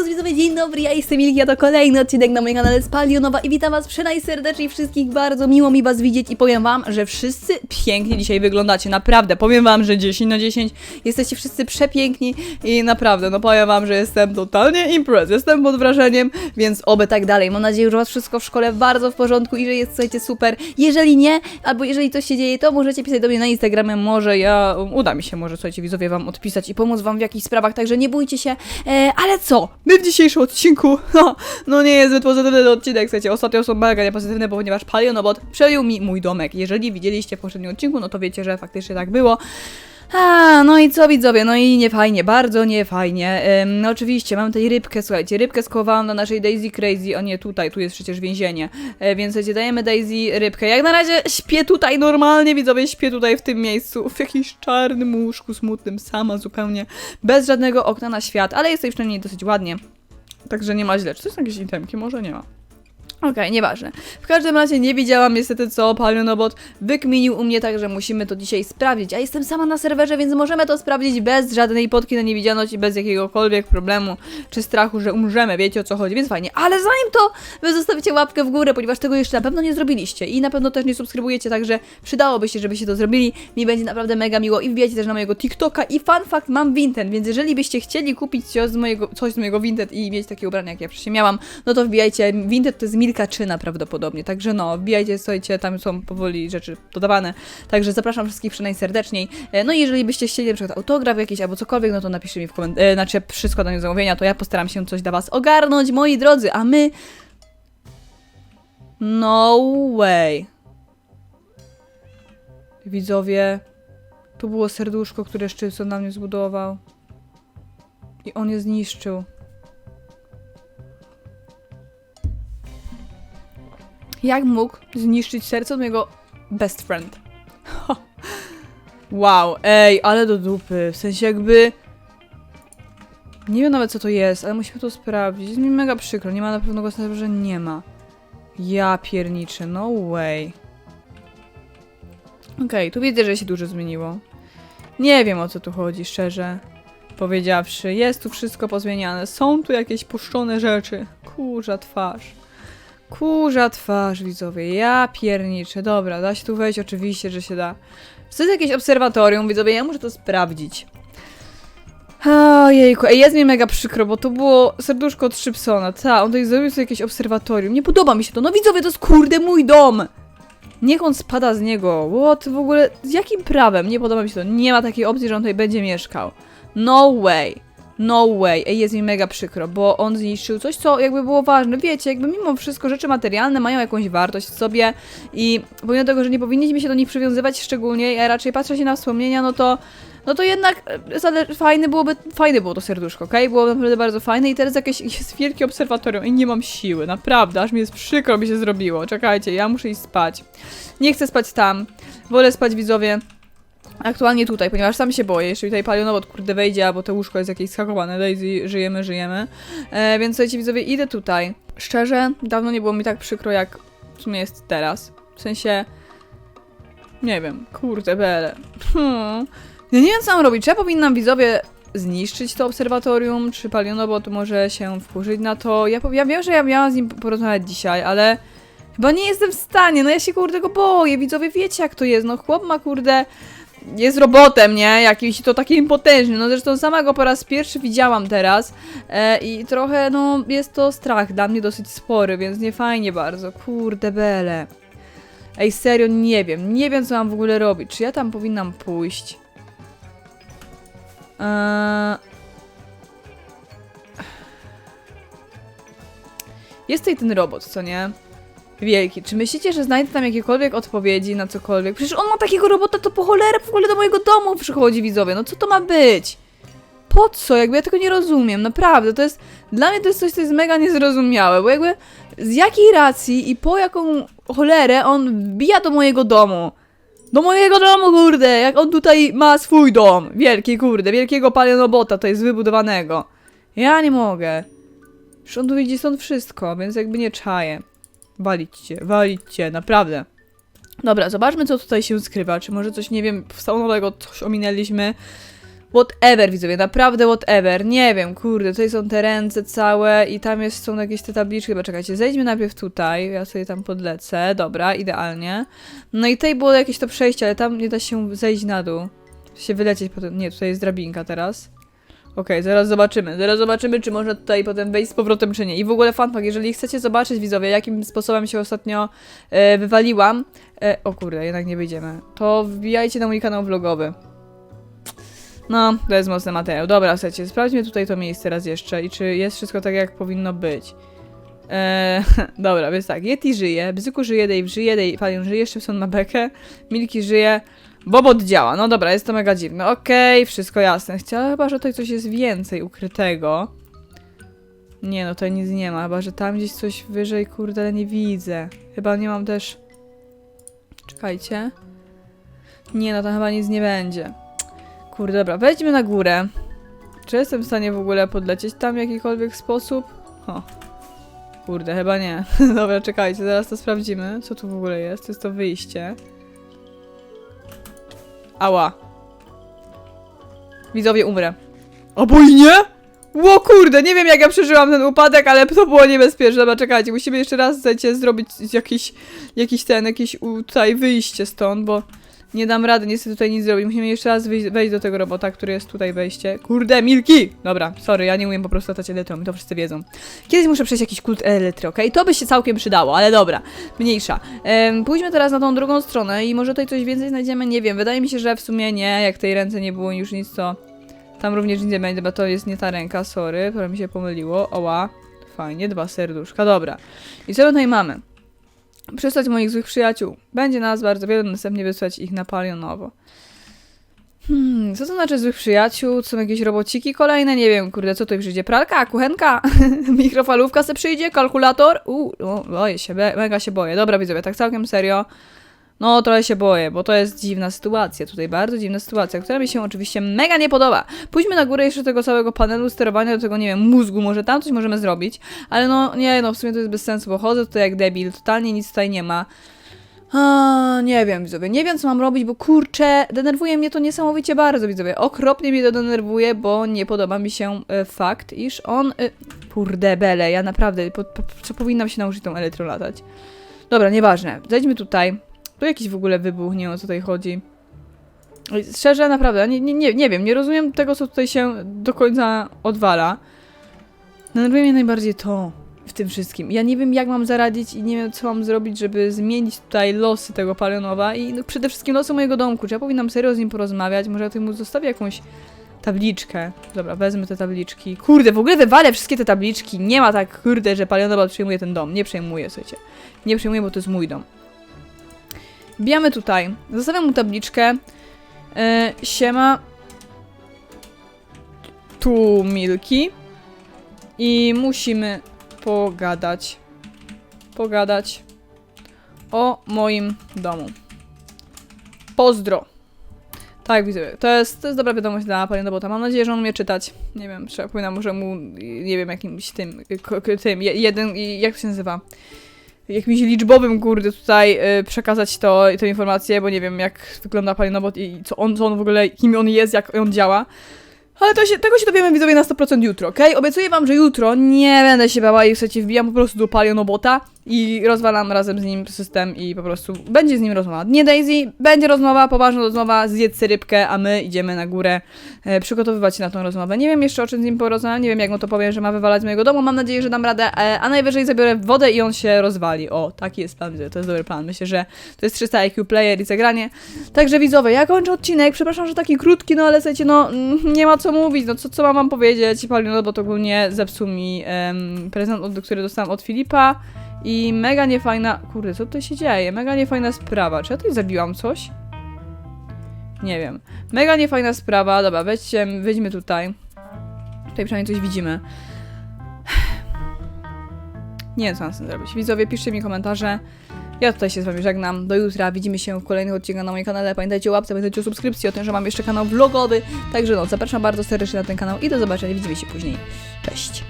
Serwus widzowie, dzień dobry, ja jestem Milki, a to kolejny odcinek na moim kanale z Palionowa i witam was przynajserdeczniej wszystkich, bardzo miło mi was widzieć i powiem wam, że wszyscy pięknie dzisiaj wyglądacie, naprawdę, powiem wam, że 10 na 10, jesteście wszyscy przepiękni i naprawdę, no powiem wam, że jestem totalnie imprez, jestem pod wrażeniem, więc oby tak dalej, mam nadzieję, że was wszystko w szkole bardzo w porządku i że jest, super, jeżeli nie, albo jeżeli coś się dzieje, to możecie pisać do mnie na Instagramie, może ja, uda mi się może, słuchajcie, widzowie wam odpisać i pomóc wam w jakichś sprawach, także nie bójcie się, e, ale co? My w dzisiejszym odcinku, no, no nie jest zbyt pozytywny odcinek, słuchajcie, ostatnio są mega niepozytywne, ponieważ Palionobot przejął mi mój domek. Jeżeli widzieliście w poprzednim odcinku, no to wiecie, że faktycznie tak było. A, no i co widzowie, no i nie fajnie, bardzo nie fajnie. Ym, no oczywiście, mam tutaj rybkę, słuchajcie, rybkę skowałam na naszej Daisy Crazy, o nie, tutaj, tu jest przecież więzienie, e, więc słuchajcie, dajemy Daisy rybkę. Jak na razie śpię tutaj normalnie, widzowie, śpię tutaj w tym miejscu, w jakimś czarnym łóżku smutnym, sama zupełnie, bez żadnego okna na świat, ale jest tutaj przynajmniej dosyć ładnie. Także nie ma źle. Czy to są jakieś itemki? Może nie ma. Okej, nieważne. W każdym razie nie widziałam niestety co Palionobot wykminił u mnie, także musimy to dzisiaj sprawdzić. A jestem sama na serwerze, więc możemy to sprawdzić bez żadnej potki na niewidzialność i bez jakiegokolwiek problemu czy strachu, że umrzemy. Wiecie o co chodzi, więc fajnie. Ale zanim to, wy zostawicie łapkę w górę, ponieważ tego jeszcze na pewno nie zrobiliście i na pewno też nie subskrybujecie, także przydałoby się, żebyście to zrobili. Mi będzie naprawdę mega miło i wbijajcie też na mojego TikToka i fun fact, mam Vinted, więc jeżeli byście chcieli kupić coś z mojego, coś z mojego Vinted i mieć takie ubrania, jak ja przecież miałam, no to wbijajcie. Vinted to jest Milka Czyna prawdopodobnie, także no, wbijajcie, słuchajcie, tam są powoli rzeczy dodawane, także zapraszam wszystkich serdeczniej. E, No i jeżeli byście chcieli na przykład autograf jakiś albo cokolwiek, no to napiszcie mi w komentarzu, znaczy przy składaniu zamówienia, to ja postaram się coś dla was ogarnąć, moi drodzy, a my... No way. Widzowie, tu było serduszko, które Szczycon na mnie zbudował. I on je zniszczył. Jak mógł zniszczyć serce od mojego best friend? wow, ej, ale do dupy. W sensie jakby... Nie wiem nawet co to jest, ale musimy to sprawdzić. Jest mi mega przykro, nie ma na pewno go że nie ma. Ja pierniczę, no way. Okej, tu widzę, że się dużo zmieniło. Nie wiem o co tu chodzi, szczerze powiedziawszy. Jest tu wszystko pozmieniane. Są tu jakieś puszczone rzeczy. Kurza twarz. Kurza twarz, widzowie. Ja pierniczę. Dobra, da się tu wejść? Oczywiście, że się da. Czy to jest jakieś obserwatorium, widzowie? Ja muszę to sprawdzić. Ojejku, ej, jest mi mega przykro, bo to było serduszko od Szybsona. Ta, on tutaj zrobił sobie jakieś obserwatorium. Nie podoba mi się to. No widzowie, to jest kurde mój dom! Niech on spada z niego. What? W ogóle, z jakim prawem? Nie podoba mi się to. Nie ma takiej opcji, że on tutaj będzie mieszkał. No way. No way. Ej, jest mi mega przykro, bo on zniszczył coś, co jakby było ważne. Wiecie, jakby mimo wszystko rzeczy materialne mają jakąś wartość w sobie i pomimo tego, że nie powinniśmy się do nich przywiązywać szczególnie, ja raczej patrzę się na wspomnienia, no to no to jednak e, fajne byłoby, fajne było to serduszko, okej? Było naprawdę bardzo fajne i teraz jakieś jest wielkie obserwatorium i nie mam siły, naprawdę, aż mi jest przykro mi się zrobiło. Czekajcie, ja muszę iść spać. Nie chcę spać tam, wolę spać widzowie aktualnie tutaj, ponieważ sam się boję, jeszcze tutaj palionowod kurde wejdzie, albo to łóżko jest jakieś schakowane, Daisy, żyjemy, żyjemy. E, więc słuchajcie widzowie, idę tutaj. Szczerze, dawno nie było mi tak przykro, jak w sumie jest teraz. W sensie, nie wiem, kurde bele. Hmm. Ja nie wiem co mam robić, czy ja powinnam widzowie zniszczyć to obserwatorium, czy palionobot może się wkurzyć na to. Ja, ja wiem, że ja miałam z nim porozmawiać dzisiaj, ale chyba nie jestem w stanie, no ja się kurde go boję, widzowie wiecie jak to jest, no chłop ma kurde jest robotem, nie? Jakimś to takim potężnym. No zresztą sama go po raz pierwszy widziałam teraz e, i trochę, no, jest to strach dla mnie dosyć spory, więc nie fajnie bardzo. Kurde bele. Ej, serio, nie wiem. Nie wiem, co mam w ogóle robić. Czy ja tam powinnam pójść? Eee... Jest tutaj ten robot, co nie? Wielki. Czy myślicie, że znajdę tam jakiekolwiek odpowiedzi na cokolwiek? Przecież on ma takiego robota, to po cholerę w ogóle do mojego domu przychodzi, widzowie. No co to ma być? Po co? Jakby ja tego nie rozumiem, naprawdę. To jest, dla mnie to jest coś, co jest mega niezrozumiałe, bo jakby z jakiej racji i po jaką cholerę on wbija do mojego domu? Do mojego domu, kurde! Jak on tutaj ma swój dom. Wielki, kurde, wielkiego palionobota, to jest wybudowanego. Ja nie mogę. Przecież on tu widzi stąd wszystko, więc jakby nie czaję. Walićcie, walićcie, naprawdę. Dobra, zobaczmy co tutaj się skrywa. Czy może coś, nie wiem, nowego, coś ominęliśmy. Whatever, widzowie, naprawdę whatever. Nie wiem, kurde, tutaj są te ręce całe i tam jest, są jakieś te tabliczki. Chyba czekajcie, zejdźmy najpierw tutaj, ja sobie tam podlecę. Dobra, idealnie. No i tutaj było jakieś to przejście, ale tam nie da się zejść na dół. Się wylecieć potem. Nie, tutaj jest drabinka teraz. Okej, zaraz zobaczymy. Zaraz zobaczymy, czy można tutaj potem wejść z powrotem, czy nie. I w ogóle fact, jeżeli chcecie zobaczyć, widzowie, jakim sposobem się ostatnio e, wywaliłam. E, o kurde, jednak nie wyjdziemy. To wbijajcie na mój kanał vlogowy. No, to jest mocny materiał. Dobra, słuchajcie, sprawdźmy tutaj to miejsce raz jeszcze i czy jest wszystko tak, jak powinno być. Eee, dobra, więc tak, Yeti żyje, Bzyku żyje, Dave żyje, Dave, Palion żyje, Szybson ma bekę, Milki żyje, Bobot działa. No dobra, jest to mega dziwne. Okej, wszystko jasne. Chciałam chyba, że tutaj coś jest więcej ukrytego. Nie no, tutaj nic nie ma, chyba, że tam gdzieś coś wyżej, kurde, ale nie widzę. Chyba nie mam też... Czekajcie. Nie no, tam chyba nic nie będzie. Kurde, dobra, wejdźmy na górę. Czy jestem w stanie w ogóle podlecieć tam w jakikolwiek sposób? O. Kurde, chyba nie. dobra, czekajcie, zaraz to sprawdzimy. Co tu w ogóle jest? To jest to wyjście. Ała. Widzowie, umrę. Obojnie? Ło kurde, nie wiem jak ja przeżyłam ten upadek, ale to było niebezpieczne. Dobra, czekajcie, musimy jeszcze raz chcecie zrobić jakiś, jakiś ten, jakieś tutaj wyjście stąd, bo nie dam rady niestety tutaj nic zrobić. Musimy jeszcze raz wyjść, wejść do tego robota, który jest tutaj wejście. Kurde, Milki! Dobra, sorry, ja nie umiem po prostu latać elektrą to wszyscy wiedzą. Kiedyś muszę przejść jakiś kult elektry, okej? To by się całkiem przydało, ale dobra, mniejsza. Em, pójdźmy teraz na tą drugą stronę i może tutaj coś więcej znajdziemy, nie wiem. Wydaje mi się, że w sumie nie, jak tej ręce nie było już nic, to tam również nic nie będzie, bo to jest nie ta ręka, sorry, to mi się pomyliło. Oła, fajnie, dwa serduszka, dobra. I co tutaj mamy? Przystać moich złych przyjaciół. Będzie nas bardzo wielu, następnie wysłać ich na palionowo. Hmm, co to znaczy złych przyjaciół? Są jakieś robociki kolejne? Nie wiem, kurde, co tutaj przyjdzie? Pralka, kuchenka, mikrofalówka se przyjdzie, kalkulator? Uuu, boję się, mega się boję. Dobra, widzowie, tak całkiem serio. No, trochę się boję, bo to jest dziwna sytuacja tutaj, bardzo dziwna sytuacja, która mi się oczywiście mega nie podoba. Pójdźmy na górę jeszcze tego całego panelu sterowania, do tego, nie wiem, mózgu, może tam coś możemy zrobić, ale no, nie, no, w sumie to jest bez sensu, bo chodzę tutaj jak debil, totalnie nic tutaj nie ma. A, nie wiem, widzowie, nie wiem co mam robić, bo kurczę, denerwuje mnie to niesamowicie bardzo, widzowie. Okropnie mnie to denerwuje, bo nie podoba mi się e, fakt, iż on... E, kurde bele, ja naprawdę, po, po, powinnam się nauczyć tą elektrą latać. Dobra, nieważne, zejdźmy tutaj. Tu jakiś w ogóle wybuch, nie wiem o co tutaj chodzi. Szczerze, naprawdę, nie, nie, nie, nie wiem, nie rozumiem tego, co tutaj się do końca odwala. Denerwuje mnie najbardziej to w tym wszystkim. Ja nie wiem, jak mam zaradzić i nie wiem, co mam zrobić, żeby zmienić tutaj losy tego palionowa i no, przede wszystkim losy mojego domku. Czy ja powinnam serio z nim porozmawiać? Może ja tutaj mu zostawię jakąś tabliczkę. Dobra, wezmę te tabliczki. Kurde, w ogóle wywalę wszystkie te tabliczki. Nie ma tak, kurde, że palionowa przejmuje ten dom. Nie przejmuje, słuchajcie. Nie przejmuje, bo to jest mój dom. Bijamy tutaj. Zostawiam mu tabliczkę. E, siema. Tu Milki. I musimy pogadać. Pogadać o moim domu. Pozdro. Tak, widzę. To jest, to jest dobra wiadomość dla pani Robota. Mam nadzieję, że on umie czytać. Nie wiem, trzeba powinna może mu, nie wiem, jakimś tym, tym, je- jeden, jak to się nazywa? Jakimś liczbowym, kurde, tutaj y, przekazać to, tę informację, bo nie wiem, jak wygląda Palinobot i co on, co on w ogóle, kim on jest, jak on działa. Ale to się, tego się dowiemy widzowie na 100% jutro, okej? Obiecuję wam, że jutro nie będę się bała i słuchajcie, wbijam po prostu do Palionobota i rozwalam razem z nim system i po prostu będzie z nim rozmowa. Nie Daisy, będzie rozmowa, poważna rozmowa, zjedz rybkę, a my idziemy na górę e, przygotowywać się na tą rozmowę. Nie wiem jeszcze o czym z nim porozmawiam, nie wiem jak mu to powiem, że ma wywalać z mojego domu, mam nadzieję, że dam radę, e, a najwyżej zabiorę wodę i on się rozwali. O, taki jest plan, to jest dobry plan. Myślę, że to jest 300 IQ player i zagranie. Także widzowie, ja kończę odcinek, przepraszam, że taki krótki, no ale słuchajcie, no mm, nie ma co mówić, no co, co mam wam powiedzieć, Paulino, bo to ogólnie zepsuł mi em, prezent, który dostałam od Filipa i mega niefajna, kurde, co tutaj się dzieje, mega niefajna sprawa, czy ja tutaj zabiłam coś? Nie wiem, mega niefajna sprawa, dobra, wejdźcie, wejdźmy tutaj, tutaj przynajmniej coś widzimy. Nie wiem, co mam z tym zrobić. Widzowie, piszcie mi komentarze. Ja tutaj się z wami żegnam. Do jutra. Widzimy się w kolejnych odcinkach na moim kanale. Pamiętajcie o łapce, pamiętajcie o subskrypcji, o tym, że mam jeszcze kanał vlogowy. Także no, zapraszam bardzo serdecznie na ten kanał i do zobaczenia. Widzimy się później. Cześć.